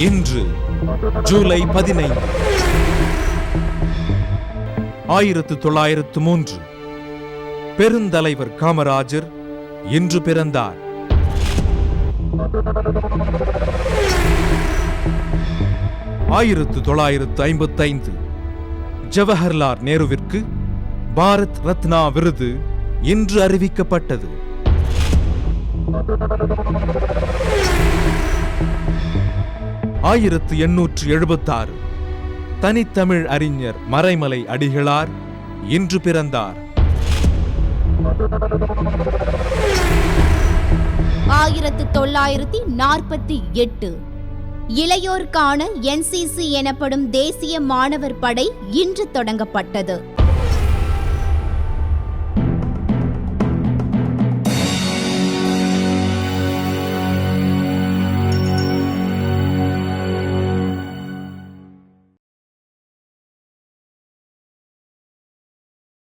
இன்று ஜூலை பதினைந்து ஆயிரத்து தொள்ளாயிரத்து மூன்று. பெருந்தலைவர் காமராஜர் இன்று பிறந்தார். ஆயிரத்து தொள்ளாயிரத்து ஐம்பத்தைந்து. ஜவஹர்லால் நேருவிற்கு பாரத் ரத்னா விருது இன்று அறிவிக்கப்பட்டது. ஆயிரத்து எண்ணூற்று எழுபத்தாறு. தனித்தமிழ் அறிஞர் மறைமலை அடிகளார் இன்று பிறந்தார். ஆயிரத்து தொள்ளாயிரத்தி நாற்பத்தி எட்டு. இளையோருக்கான என்சிசி எனப்படும் தேசிய மாணவர் படை இன்று தொடங்கப்பட்டது.